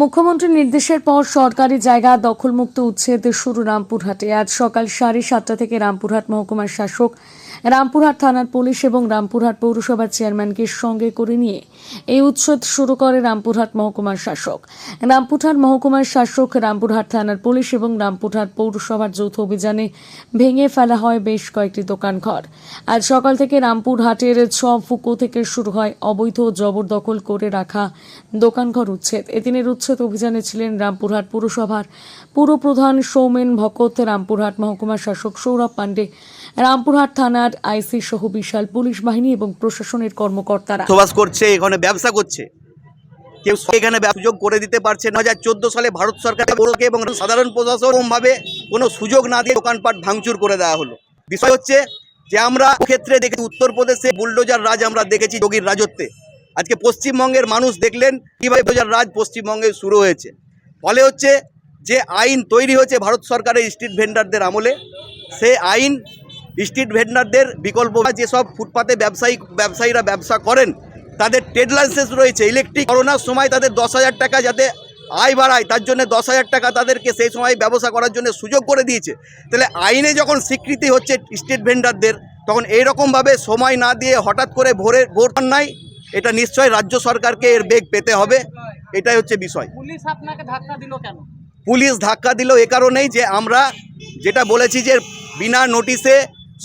মুখ্যমন্ত্রীর নির্দেশের পর সরকারি জায়গা দখলমুক্ত উচ্ছেদ শুরু রামপুরহাটে। আজ সকাল সাড়ে সাতটা থেকে রামপুরহাট মহকুমার শাসক রামপুরহাট থানার পুলিশ এবং রামপুরহাট পৌরসভার চেয়ারম্যানকে সঙ্গে করে নিয়ে এই উচ্ছেদ শুরু করে রামপুরহাট মহকুমার শাসক। রামপুরহাট মহকুমার শাসক রামপুরহাট থানার পুলিশ এবং রামপুরহাট পৌরসভার যৌথ অভিযানে ভেঙে ফেলা হয় বেশ কয়েকটি দোকানঘর আজ সকাল থেকে রামপুরহাটের ছ ফুকো থেকে শুরু হয় অবৈধ জবরদখল করে রাখা দোকানঘর উচ্ছেদ। এদিনের উচ্ছেদ অভিযানে ছিলেন রামপুরহাট পুরসভার পুরপ্রধান সৌমেন ভকত, রামপুরহাট মহকুমার শাসক সৌরভ পাণ্ডে, রামপুরহাট থানার আইসি সহ বিশাল পুলিশ বাহিনী এবং প্রশাসনের কর্মকর্তারা। বসবাস করছে, এখানে ব্যবসা করছে। কেউ এখানে সুযোগ করে দিতে পারছে না। হাজার চোদ্দ সালে ভারত সরকার এবং সাধারণ প্রশাসন ভাবে কোনো সুযোগ না দিয়ে দোকানপাট ভাঙচুর করে দেওয়া হলো। বিষয় হচ্ছে যে আমরা ক্ষেত্রে দেখেছি, উত্তরপ্রদেশে বুলডোজার রাজ আমরা দেখেছি যোগীর রাজত্বে। আজকে পশ্চিমবঙ্গের মানুষ দেখলেন কীভাবে বুলডোজার রাজ পশ্চিমবঙ্গে শুরু হয়েছে। ফলে হচ্ছে যে আইন তৈরি হয়েছে ভারত সরকারের স্ট্রিট ভেন্ডারদের আমলে, সে আইন স্ট্রিট ভেন্ডারদের বিকল্প যেসব ফুটপাতে ব্যবসায়ী ব্যবসায়ীরা ব্যবসা করেন তাদের ট্রেড লাইসেন্স রয়েছে ইলেকট্রিক করোনার সময় তাদের দশ হাজার টাকা যাতে আয় বাড়ায় তার জন্য দশ হাজার টাকা তাদেরকে সেই সময় ব্যবসা করার জন্য সুযোগ করে দিয়েছে। তাহলে আইনে যখন স্বীকৃতি হচ্ছে স্ট্রিট ভেন্ডারদের তখন এইরকমভাবে সময় না দিয়ে হঠাৎ করে ভোরে ভোট নাই এটা নিশ্চয়ই রাজ্য সরকারকে এর বেগ পেতে হবে এটাই হচ্ছে বিষয়। পুলিশ আপনাকে ধাক্কা দিল কেন? পুলিশ ধাক্কা দিল এ কারণেই যে আমরা যেটা বলেছি যে বিনা নোটিশে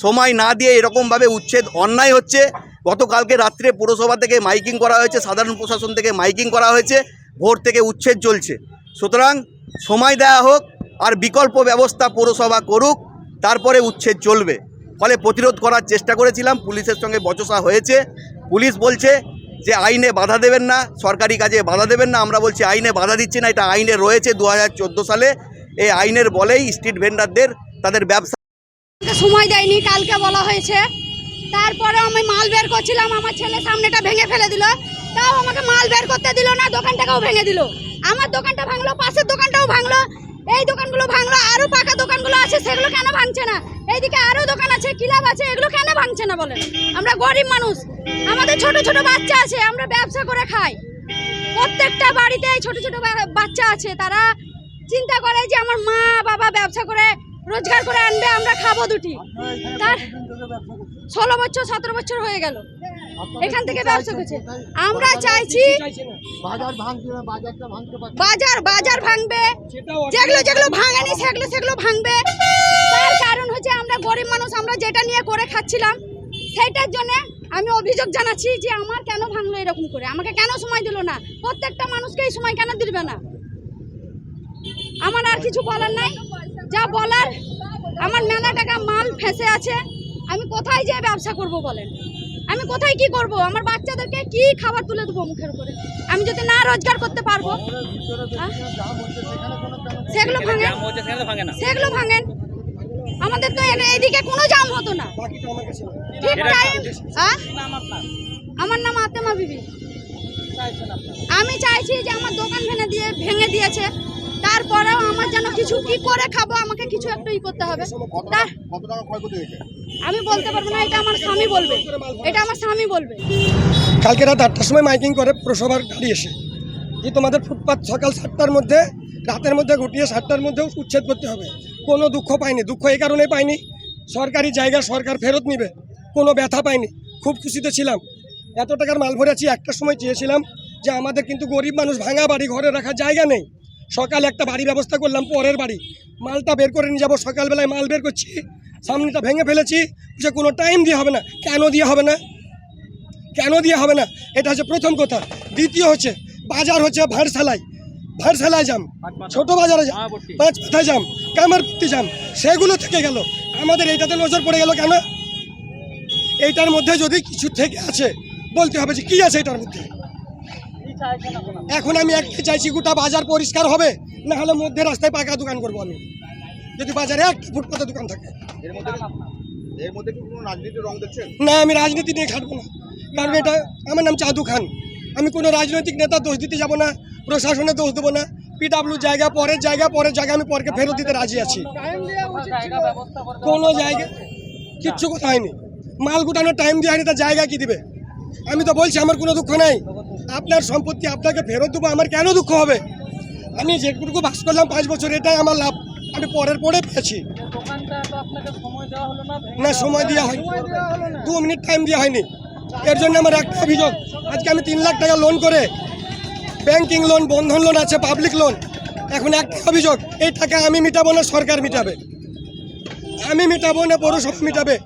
সময় না দিয়ে এরকমভাবে উচ্ছেদ, অন্যায় হচ্ছে। গতকালকে রাত্রে পুরসভা থেকে মাইকিং করা হয়েছে, সাধারণ প্রশাসন থেকে মাইকিং করা হয়েছে, ভোর থেকে উচ্ছেদ চলছে। সুতরাং সময় দেয়া হোক আর বিকল্প ব্যবস্থা পৌরসভা করুক, তারপরে উচ্ছেদ চলবে। ফলে প্রতিরোধ করার চেষ্টা করেছিলাম, পুলিশের সঙ্গে বচসা হয়েছে। পুলিশ বলছে যে আইনে বাধা দেবেন না, সরকারি কাজে বাধা দেবেন না। আমরা বলছি আইনে বাধা দিচ্ছি না, এটা আইনে রয়েছে দু হাজার চোদ্দ সালে। এই আইনের বলেই স্ট্রিট ভেন্ডারদের তাদের ব্যবসা সময় দেয়নি, কালকে বলা হয়েছে। তারপরে আমি মাল বের করছিলাম, আমার ছেলে সামনেটা ভেঙে ফেলে দিল। তাও আমাকে মাল বের করতে দিল না, দোকানটাকেও ভেঙে দিল। আমার দোকানটা ভাঙলো, পাশের দোকানটাও ভাঙলো। এই দোকানগুলো ভাঙলো আরও পাকা দোকানগুলো আছে, সেগুলো কেন ভাঙছে না? এইদিকে আরও দোকান আছে ক্লাব আছে? এগুলো কেন ভাঙছে না বলেন? আমরা গরিব মানুষ, আমাদের ছোট ছোট বাচ্চা আছে, আমরা ব্যবসা করে খাই। প্রত্যেকটা বাড়িতে ছোট ছোট বাচ্চা আছে, তারা চিন্তা করে যে আমার মা বাবা ব্যবসা করে রোজগার করে আনবে আমরা খাব দুটি। তার ষোলো বছর সতেরো বছর হয়ে গেল। এখান থেকে ব্যবসা করছে। আমরা চাইছি বাজার বাজার ভাঙবে। যেগুলো যেগুলো ভাঙেনি সেগুলো সেগুলো ভাঙবে। তার কারণ হচ্ছে আমরা গরিব মানুষ আমরা যেটা নিয়ে করে খাচ্ছিলাম সেইটার জন্য আমি অভিযোগ জানাচ্ছি যে আমার কেন ভাঙলো এরকম করে? আমাকে কেন সময় দিল না? প্রত্যেকটা মানুষকে এই সময় কেন দিবে না? আমার আর কিছু বলার নাই। যা বলার আমার মেলা টাকা মাল ফেসে আছে আমি কোথায় যেয়ে ব্যবসা করব বলেন? আমি কোথায় কি করব? আমার বাচ্চাদেরকে কি খাবার তুলে দেবো মুখের উপরে? আমি যদি না রোজগার করতে পারব হ্যাঁ? সেগুলো ভাঙেন। সেগুলো ভাঙেন। আমাদের তো এদিকে কোনো জাম হতো না। ঠিক টাইম হ্যাঁ? আমার নাম আতেমা বিবি। আমি চাইছি যে আমার দোকান ভেঙে দিয়ে ভেঙে দিয়েছে। তারপরেও আমার যেন কিছু কি করে খাব আমাকে কিছু একটা ই করতে হবে। আমি বলতে পারব না এটা আমার স্বামী বলবে। এটা আমার স্বামী বলবে। কালকে রাত আটটার সময় মাইকিং করে পুরসভার গাড়ি এসে যে তোমাদের ফুটপাত সকাল সাতটার মধ্যে রাতের মধ্যে ঘটিয়ে সাতটার মধ্যেও উচ্ছেদ করতে হবে। কোনো দুঃখ পাইনি। দুঃখ এই কারণে পাইনি। সরকারি জায়গা সরকার ফেরত নিবে। কোনো ব্যথা পাইনি। খুব খুশিতে ছিলাম। এত টাকার মাল ভরেছি একটা সময় চেয়েছিলাম যে আমাদের কিন্তু গরিব মানুষ ভাঙা বাড়ি ঘরে রাখার জায়গা নেই। সকালে একটা বাড়ি ব্যবস্থা করলাম পরের বাড়ি। মালটা বের করে নিয়ে যাব সকালবেলায় মাল বের করছি। সামনেটা ভেঙে ফেলেছি যে কোনো টাইম দিয়ে হবে না। কেন দিয়ে হবে না? কেন দিয়ে হবে না? এটা হচ্ছে প্রথম কথা। দ্বিতীয় হচ্ছে বাজার হচ্ছে ভাড়সালাই ভাড়সালায় যাম ছোট বাজারে যাম পাঁচ পাথায় যাম কামারপুতি যাম সেগুলো থেকে গেল। আমাদের এইটাতে নজর পড়ে গেল কেন? এইটার মধ্যে যদি কিছু থেকে আছে বলতে হবে যে কী আছে এটার মধ্যে? এখন আমি একটাই চাইছি গোটা বাজার পরিষ্কার হবে না হলে মধ্যে রাস্তায় পাকা দোকান করব আমি। যদি বাজারে একটা ফুটপাতে দোকান থাকে। না আমি রাজনীতি নিয়ে খাটবো না। কারণ এটা আমার নাম চাদু খান। আমি কোনো রাজনৈতিক নেতা দোষ দিতে যাব না প্রশাসনে দোষ দেবো না। পিডাব্লিউ জায়গা পরের জায়গা পরের জায়গা আমি পরকে ফেরত দিতে রাজি আছি। কোনো জায়গা কিচ্ছু কথা হয়নি মাল গুটানোর টাইম দিয়ে হয়নি তার জায়গা কি দিবে? আমি তো বলছি আমার কোনো দুঃখ নাই। আপনার সম্পত্তি আপনাকে ফেরত দেবো, আমার কেন দুঃখ হবে? আমি যেটুকু বাস করলাম পাঁচ বছর, এটাই আমার লাভ। আমি পরের পরে পেয়েছি। না, সময় দেওয়া হয়নি। দু মিনিট টাইম দেওয়া হয়নি। এর জন্য আমার একটা অভিযোগ। আজকে আমি তিন লাখ টাকা লোন করে ব্যাংকিং লোন বন্ধন লোন আছে পাবলিক লোন এখন একটা অভিযোগ, এই টাকা আমি মিটাবো না, সরকার মিটাবে। আমি মিটাবো না, পৌরসভা মিটাবে।